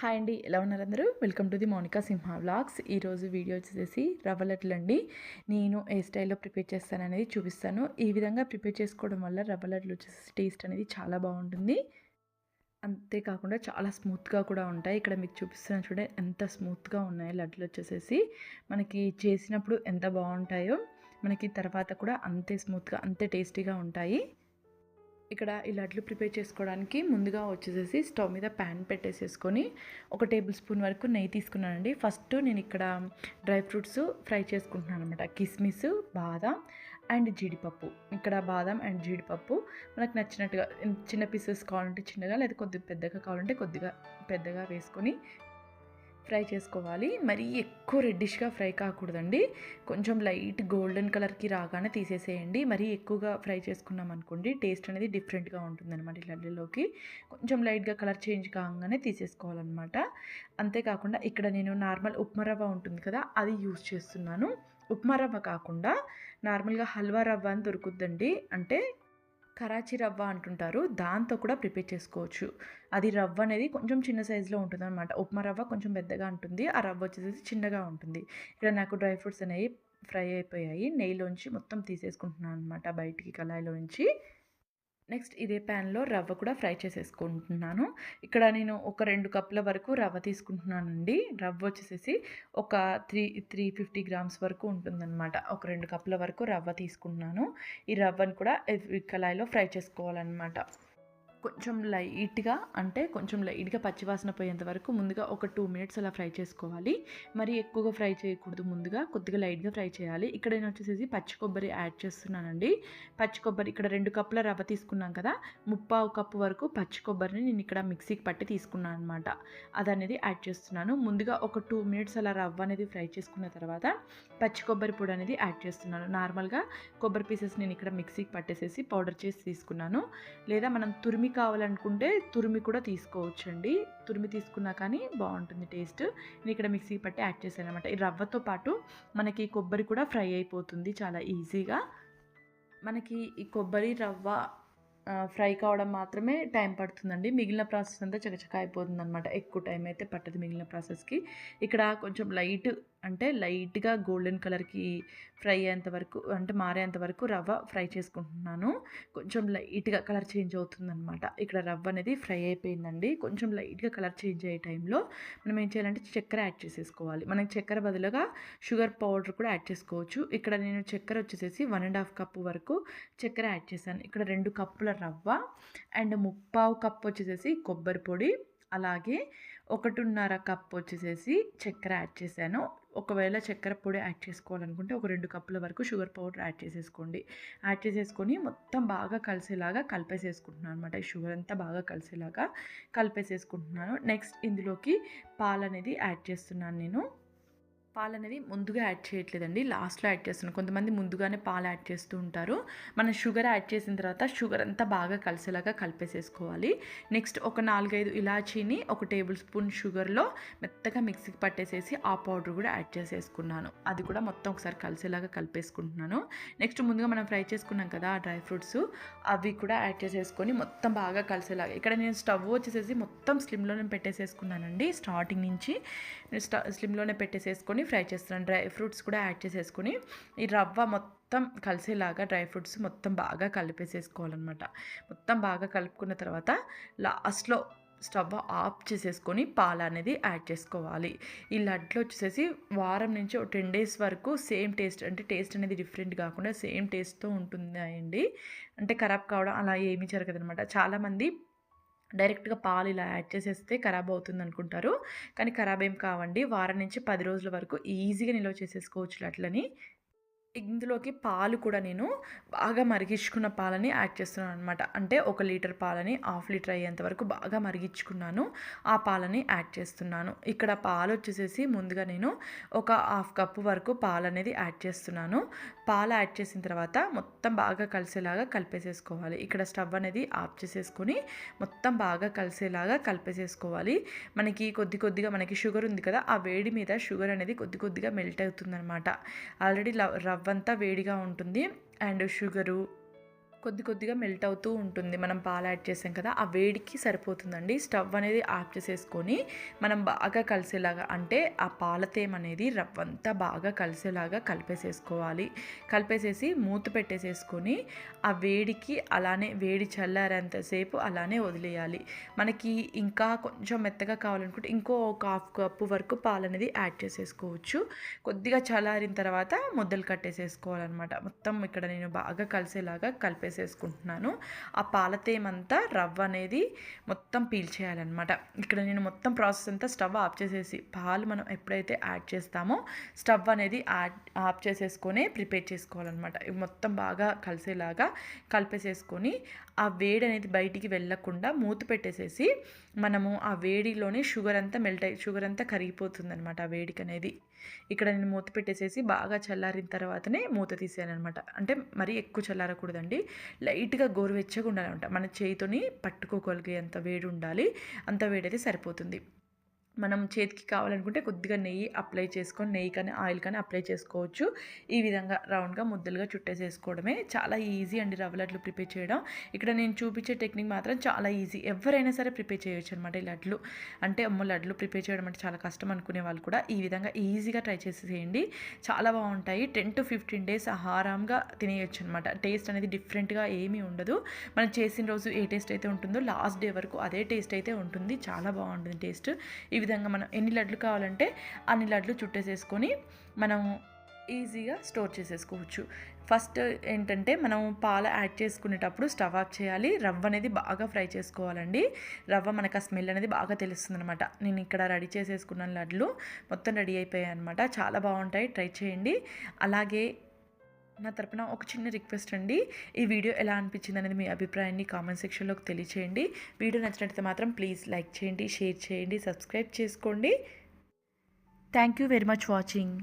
Hi అండి ఎలా ఉన్నారు అందరూ? Welcome to the Monika Simha vlogs ఈరోజు వీడియో వచ్చేసి రవ్వ లడ్లు అండి. నేను ఏ స్టైల్లో ప్రిపేర్ చేస్తాను అనేది చూపిస్తాను. ఈ విధంగా ప్రిపేర్ చేసుకోవడం వల్ల రవ్వ లడ్లు వచ్చేసి టేస్ట్ అనేది చాలా బాగుంటుంది. అంతేకాకుండా చాలా స్మూత్గా కూడా ఉంటాయి. ఇక్కడ మీకు చూపిస్తున్నాను చూడండి ఎంత స్మూత్గా ఉన్నాయి లడ్లు వచ్చేసేసి. మనకి చేసినప్పుడు ఎంత బాగుంటాయో మనకి తర్వాత కూడా అంతే స్మూత్గా అంతే టేస్టీగా ఉంటాయి. ఇక్కడ ఈ లడ్లు ప్రిపేర్ చేసుకోవడానికి ముందుగా వచ్చేసేసి స్టవ్ మీద ప్యాన్ పెట్టేసేసుకొని ఒక టేబుల్ స్పూన్ వరకు నెయ్యి తీసుకున్నానండి. ఫస్ట్ నేను ఇక్కడ డ్రై ఫ్రూట్స్ ఫ్రై చేసుకుంటున్నాను అనమాట కిస్మిస్ బాదం అండ్ జీడిపప్పు. ఇక్కడ బాదం అండ్ జీడిపప్పు. మనకు నచ్చినట్టుగా చిన్న పీసెస్ కావాలంటే చిన్నగా లేదా కొద్దిగా పెద్దగా కావాలంటే కొద్దిగా పెద్దగా వేసుకొని ఫ్రై చేసుకోవాలి. మరీ ఎక్కువ రెడ్డిష్గా ఫ్రై కాకూడదండి. కొంచెం లైట్ గోల్డెన్ కలర్కి రాగానే తీసేసేయండి. మరీ ఎక్కువగా ఫ్రై చేసుకున్నాం అనుకోండి టేస్ట్ అనేది డిఫరెంట్గా ఉంటుందన్నమాట ఈ లడ్డులోకి. కొంచెం లైట్గా కలర్ చేంజ్ కాగానే తీసేసుకోవాలన్నమాట. అంతేకాకుండా ఇక్కడ నేను నార్మల్ ఉప్మా రవ్వ ఉంటుంది కదా అది యూజ్ చేస్తున్నాను. ఉప్మా రవ్వ కాకుండా నార్మల్గా హల్వా రవ్వ అని దొరుకుద్దండి. అంటే కరాచీ రవ్వ అంటుంటారు. దాంతో కూడా ప్రిపేర్ చేసుకోవచ్చు. అది రవ్వ అనేది కొంచెం చిన్న సైజులో ఉంటుంది అనమాట ఉప్మా రవ్వ కొంచెం పెద్దగా ఉంటుంది. ఆ రవ్వ వచ్చేసి చిన్నగా ఉంటుంది. ఇక్కడ నాకు డ్రై ఫ్రూట్స్ అనేవి ఫ్రై అయిపోయాయి. నెయ్యిలోంచి మొత్తం తీసేసుకుంటున్నాను అనమాట బయటికి కళాయిలో నుంచి నెక్స్ట్ ఇదే ప్యాన్లో రవ్వ కూడా ఫ్రై చేసేసుకుంటున్నాను. ఇక్కడ నేను ఒక రెండు కప్పుల వరకు రవ్వ తీసుకుంటున్నానండి. రవ్వ వచ్చేసేసి ఒక త్రీ త్రీ ఫిఫ్టీ గ్రామ్స్ వరకు ఉంటుందన్నమాట. ఒక రెండు కప్పుల వరకు రవ్వ తీసుకుంటున్నాను. ఈ రవ్వను కూడా కళాయిలో ఫ్రై చేసుకోవాలన్నమాట. కొంచెం లైట్గా అంటే కొంచెం లైట్గా పచ్చివాసన పోయేంత వరకు ముందుగా ఒక టూ మినిట్స్ అలా ఫ్రై చేసుకోవాలి. మరి ఎక్కువగా ఫ్రై చేయకూడదు ముందుగా కొద్దిగా లైట్గా ఫ్రై చేయాలి. ఇక్కడ నేను వచ్చేసి పచ్చి కొబ్బరి యాడ్ చేస్తున్నానండి. పచ్చి కొబ్బరి ఇక్కడ రెండు కప్పుల రవ్వ తీసుకున్నాం కదా ముప్పావు కప్పు వరకు పచ్చి కొబ్బరిని నేను ఇక్కడ మిక్సీకి పట్టి తీసుకున్నాను అనమాట అది అనేది యాడ్ చేస్తున్నాను. ముందుగా ఒక టూ మినిట్స్ అలా రవ్వ అనేది ఫ్రై చేసుకున్న తర్వాత పచ్చి కొబ్బరి పొడి అనేది యాడ్ చేస్తున్నాను. నార్మల్గా కొబ్బరి పీసెస్ నేను ఇక్కడ మిక్సీకి పట్టేసేసి పౌడర్ చేసి తీసుకున్నాను. లేదా మనం తురిమి కావాలనుకుంటే తురిమి కూడా తీసుకోవచ్చండి. తురిమి తీసుకున్నా కానీ బాగుంటుంది టేస్ట్. నేను ఇక్కడ మిక్సీ పట్టి యాడ్ చేశాను అనమాట ఈ రవ్వతో పాటు మనకి కొబ్బరి కూడా ఫ్రై అయిపోతుంది చాలా ఈజీగా. మనకి ఈ కొబ్బరి రవ్వ ఫ్రై కావడం మాత్రమే టైం పడుతుందండి. మిగిలిన ప్రాసెస్ అంతా చకచక అయిపోతుంది అనమాట ఎక్కువ టైం అయితే పట్టదు మిగిలిన ప్రాసెస్కి. ఇక్కడ కొంచెం లైట్ అంటే లైట్గా గోల్డెన్ కలర్కి ఫ్రై అయ్యేంత వరకు అంటే మారేంత వరకు రవ్వ ఫ్రై చేసుకుంటున్నాను. కొంచెం లైట్గా కలర్ చేంజ్ అవుతుందన్నమాట. ఇక్కడ రవ్వ అనేది ఫ్రై అయిపోయిందండి. కొంచెం లైట్గా కలర్ చేంజ్ అయ్యే టైంలో మనం ఏం చేయాలంటే చక్కెర యాడ్ చేసేసుకోవాలి. మనకి చక్కెర బదులుగా షుగర్ పౌడర్ కూడా యాడ్ చేసుకోవచ్చు. ఇక్కడ నేను చక్కెర వచ్చేసేసి వన్ అండ్ హాఫ్ కప్పు వరకు చక్కెర యాడ్ చేశాను. ఇక్కడ రెండు కప్పుల రవ్వ అండ్ ముప్పావు కప్పు వచ్చేసేసి కొబ్బరి పొడి. అలాగే ఒకటిన్నర కప్ వచ్చేసేసి చక్కెర యాడ్ చేశాను. ఒకవేళ చక్కెర పొడి యాడ్ చేసుకోవాలనుకుంటే ఒక రెండు కప్పుల వరకు షుగర్ పౌడర్ యాడ్ చేసేసుకోండి. యాడ్ చేసేసుకొని మొత్తం బాగా కలిసేలాగా కలిపేసేసుకుంటున్నాను అనమాట ఈ షుగర్ అంతా బాగా కలిసేలాగా కలిపేసేసుకుంటున్నాను. నెక్స్ట్ ఇందులోకి పాలు అనేది యాడ్ చేస్తున్నాను నేను. పాలు అనేది ముందుగా యాడ్ చేయట్లేదండి. లాస్ట్లో యాడ్ చేస్తున్నాను కొంతమంది ముందుగానే పాలు యాడ్ చేస్తూ ఉంటారు. మనం షుగర్ యాడ్ చేసిన తర్వాత షుగర్ అంతా బాగా కలిసేలాగా కలిపేసేసుకోవాలి. నెక్స్ట్ ఒక నాలుగైదు ఇలాచీని ఒక టేబుల్ స్పూన్ షుగర్లో మెత్తగా మిక్సీకి పట్టేసేసి ఆ పౌడర్ కూడా యాడ్ చేసేసుకున్నాను. అది కూడా మొత్తం ఒకసారి కలిసేలాగా కలిపేసుకుంటున్నాను. నెక్స్ట్ ముందుగా మనం ఫ్రై చేసుకున్నాం కదా ఆ డ్రై ఫ్రూట్స్ అవి కూడా యాడ్ చేసేసుకొని మొత్తం బాగా కలిసేలాగా ఇక్కడ నేను స్టవ్ వచ్చేసేసి మొత్తం స్లిమ్లోనే పెట్టేసేసుకున్నానండి. స్టార్టింగ్ నుంచి స్లిమ్లోనే పెట్టేసేసుకొని వేసుకొని ఫ్రై చేస్తున్నాను. డ్రై ఫ్రూట్స్ కూడా యాడ్ చేసేసుకొని ఈ రవ్వ మొత్తం కలిసేలాగా డ్రై ఫ్రూట్స్ మొత్తం బాగా కలిపేసేసుకోవాలన్నమాట. మొత్తం బాగా కలుపుకున్న తర్వాత లాస్ట్లో స్టవ్ ఆఫ్ చేసేసుకొని పాలు అనేది యాడ్ చేసుకోవాలి. ఈ లడ్లు వచ్చేసి వారం నుంచి ఒక టెన్ డేస్ వరకు సేమ్ టేస్ట్ అంటే టేస్ట్ అనేది డిఫరెంట్ కాకుండా సేమ్ టేస్ట్తో ఉంటుంది అండి అంటే ఖరాబ్ కావడం అలా ఏమీ జరగదు అనమాట చాలామంది డైరెక్ట్గా పాలు ఇలా యాడ్ చేసేస్తే ఖరాబ్ అవుతుంది అనుకుంటారు కానీ ఖరాబ్ ఏం కావండి. వారం నుంచి పది రోజుల వరకు ఈజీగా నిల్వ చేసేసుకోవచ్చు అట్లని ఇందులోకి పాలు కూడా నేను బాగా మరిగించుకున్న పాలని యాడ్ చేస్తున్నాను అనమాట అంటే ఒక లీటర్ పాలని హాఫ్ లీటర్ అయ్యేంత వరకు బాగా మరిగించుకున్నాను. ఆ పాలని యాడ్ చేస్తున్నాను. ఇక్కడ పాలు వచ్చేసేసి ముందుగా నేను ఒక హాఫ్ కప్పు వరకు పాలు అనేది యాడ్ చేస్తున్నాను. పాలు యాడ్ చేసిన తర్వాత మొత్తం బాగా కలిసేలాగా కలిపేసేసుకోవాలి. ఇక్కడ స్టవ్ అనేది ఆఫ్ చేసేసుకొని మొత్తం బాగా కలిసేలాగా కలిపేసేసుకోవాలి. మనకి కొద్ది కొద్దిగా మనకి షుగర్ ఉంది కదా ఆ వేడి మీద షుగర్ అనేది కొద్ది కొద్దిగా మెల్ట్ అవుతుంది అనమాట ఆల్రెడీ రవ్వ అంతా వేడిగా ఉంటుంది. అండ్ షుగరు కొద్ది కొద్దిగా మెల్ట్ అవుతూ ఉంటుంది. మనం పాలు యాడ్ చేసాం కదా ఆ వేడికి సరిపోతుందండి. స్టవ్ అనేది ఆఫ్ చేసేసుకొని మనం బాగా కలిసేలాగా అంటే ఆ పాల తేమ అనేది రవ్వంతా బాగా కలిసేలాగా కలిపేసేసుకోవాలి. కలిపేసేసి మూత పెట్టేసేసుకొని ఆ వేడికి అలానే వేడి చల్లారేంతసేపు అలానే వదిలేయాలి. మనకి ఇంకా కొంచెం మెత్తగా కావాలనుకుంటే ఇంకో ఒక హాఫ్ కప్పు వరకు పాలు అనేది యాడ్ చేసేసుకోవచ్చు. కొద్దిగా చల్లారిన తర్వాత ముద్దలు కట్టేసేసుకోవాలన్నమాట. మొత్తం ఇక్కడ నేను బాగా కలిసేలాగా చేసుకుంటున్నాను ఆ పాలతేమంతా రవ్వ అనేది మొత్తం పీల్చేయాలన్నమాట ఇక్కడ నేను మొత్తం ప్రాసెస్ అంతా స్టవ్ ఆఫ్ చేసేసి పాలు మనం ఎప్పుడైతే యాడ్ చేస్తామో స్టవ్ అనేది యాడ్ ఆఫ్ చేసేసుకొని ప్రిపేర్ చేసుకోవాలన్నమాట. ఇవి మొత్తం బాగా కలిసేలాగా కలిపేసేసుకొని ఆ వేడి అనేది బయటికి వెళ్ళకుండా మూత పెట్టేసేసి మనము ఆ వేడిలోనే షుగర్ అంతా మెల్ట్ అయ్యి షుగర్ అంతా కరిగిపోతుంది అనమాట ఆ వేడికి అనేది. ఇక్కడ నేను మూత పెట్టేసేసి బాగా చల్లారిన తర్వాతనే మూత తీసాను అనమాట అంటే మరీ ఎక్కువ చల్లారకూడదండి. లైట్గా గోరువెచ్చగా ఉండాలన్నమాట మన చేయితోని పట్టుకోగలిగే అంత వేడి ఉండాలి అంత వేడి అయితే సరిపోతుంది. మనం చేతికి కావాలనుకుంటే కొద్దిగా నెయ్యి అప్లై చేసుకొని నెయ్యి కానీ ఆయిల్ కానీ అప్లై చేసుకోవచ్చు. ఈ విధంగా రౌండ్గా ముద్దలుగా చుట్టేసేసుకోవడమే చాలా ఈజీ అండి రవ్వ లడ్లు ప్రిపేర్ చేయడం. ఇక్కడ నేను చూపించే టెక్నిక్ మాత్రం చాలా ఈజీ. ఎవరైనా సరే ప్రిపేర్ చేయొచ్చు అనమాట ఈ లడ్లు. అంటే అమ్మో లడ్లు ప్రిపేర్ చేయడం అంటే చాలా కష్టం అనుకునే వాళ్ళు కూడా ఈ విధంగా ఈజీగా ట్రై చేసేసేయండి. చాలా బాగుంటాయి. టెన్ టు ఫిఫ్టీన్ డేస్ ఆహారంగా తినేయచ్చు అనమాట టేస్ట్ అనేది డిఫరెంట్గా ఏమీ ఉండదు. మనం చేసిన రోజు ఏ టేస్ట్ అయితే ఉంటుందో లాస్ట్ డే వరకు అదే టేస్ట్ అయితే ఉంటుంది. చాలా బాగుంటుంది టేస్ట్. ఈ విధంగా మనం ఎన్ని లడ్లు కావాలంటే అన్ని లడ్లు చుట్టేసేసుకొని మనం ఈజీగా స్టోర్ చేసేసుకోవచ్చు. ఫస్ట్ ఏంటంటే మనం పాలు యాడ్ చేసుకునేటప్పుడు స్టవ్ ఆఫ్ చేయాలి. రవ్వ అనేది బాగా ఫ్రై చేసుకోవాలండి. రవ్వ మనకు ఆ స్మెల్ అనేది బాగా తెలుస్తుంది అనమాట నేను ఇక్కడ రెడీ చేసేసుకున్న లడ్లు మొత్తం రెడీ అయిపోయాయి అనమాట చాలా బాగుంటాయి. ట్రై చేయండి. అలాగే నా తరపున ఒక చిన్న రిక్వెస్ట్ అండి. ఈ వీడియో ఎలా అనిపించింది అనేది మీ అభిప్రాయాన్ని కామెంట్ సెక్షన్లోకి తెలియచేయండి. వీడియో నచ్చినట్లయితే మాత్రం ప్లీజ్ లైక్ చేయండి షేర్ చేయండి సబ్స్క్రైబ్ చేసుకోండి. Thank you very much watching.